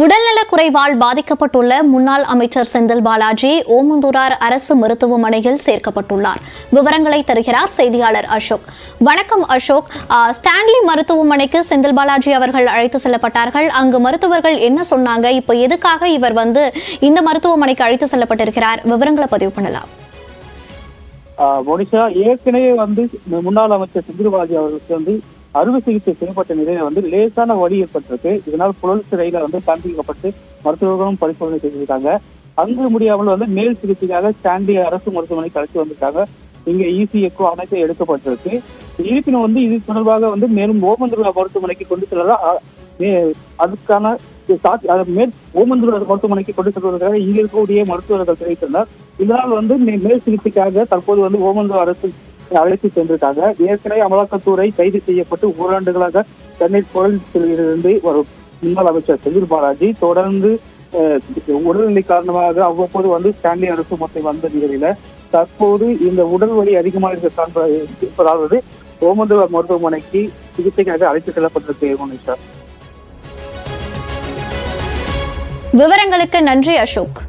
உடல்நலக் குறைவால் பாதிக்கப்பட்டுள்ள முன்னாள் அமைச்சர் செந்தில் பாலாஜி ஓமந்தூரார் அரசு மருத்துவமனையில் சேர்க்கப்பட்டுள்ளார். விவரங்களை தருகிறார் செய்தியாளர் அசோக். வணக்கம் அசோக். ஸ்டான்லி மருத்துவமனைக்கு செந்தில் பாலாஜி அவர்கள் அழைத்து செல்லப்பட்டார்கள். அங்கு மருத்துவர்கள் என்ன சொன்னாங்க? இப்போ எதுக்காக இவர் வந்து இந்த மருத்துவமனைக்கு அழைத்து செல்லப்பட்டிருக்கிறார்? விவரங்களை பதிவு பண்ணலாம். மோனிஷா ஏற்கனவே வந்து முன்னாள் அமைச்சர் செந்தில்பாலாஜி அவர்களுக்கு வந்து அறுவை சிகிச்சை செய்யப்பட்ட நிலையில வந்து லேசான வழி ஏற்பட்டிருக்கு. இதனால் புழல் சிறையில வந்து காண்பிக்கப்பட்டு மருத்துவர்களும் பரிசோதனை செய்திருக்காங்க. அங்கு முடியாமல் வந்து மேல் சிகிச்சைக்காக ஸ்டாண்டி அரசு மருத்துவமனைக்கு அழைத்து வந்திருக்காங்க. இங்க இசிஎக்கோ அனைத்து எடுக்கப்பட்டிருக்கு. இருப்பினும் வந்து இது தொடர்பாக வந்து மேலும் ஓமந்துருவா மருத்துவமனைக்கு கொண்டு செல்லதா அதுக்கான சாட்சி மேல் ஓமந்துருவா மருத்துவமனைக்கு கொண்டு செல்வதற்காக இங்கே இருக்கக்கூடிய மருத்துவர்கள் தெரிவித்தனர் இதனால் வந்து மே- மேல் சிகிச்சைக்காக தற்போது வந்து ஓமந்தூர் அரசு அழைத்து சென்றிருக்காங்க ஏற்கனவே அமலாக்கத்துறை கைது செய்யப்பட்டு ஓராண்டுகளாக சென்னை புழலிருந்து வரும் முன்னாள் அமைச்சர் செந்தில் பாலாஜி தொடர்ந்து அஹ், உடல்நிலை காரணமாக அவ்வப்போது வந்து ஸ்டான்லி அரசு மொத்தம் வந்த நிலையில தற்போது இந்த உடல் வலி அதிகமாக இருக்க இருப்பதாவது ஓமந்தூர் மருத்துவமனைக்கு சிகிச்சைக்காக அழைத்து செல்லப்பட்டிருக்கு சார். விவரங்களுக்கு நன்றி அசோக்.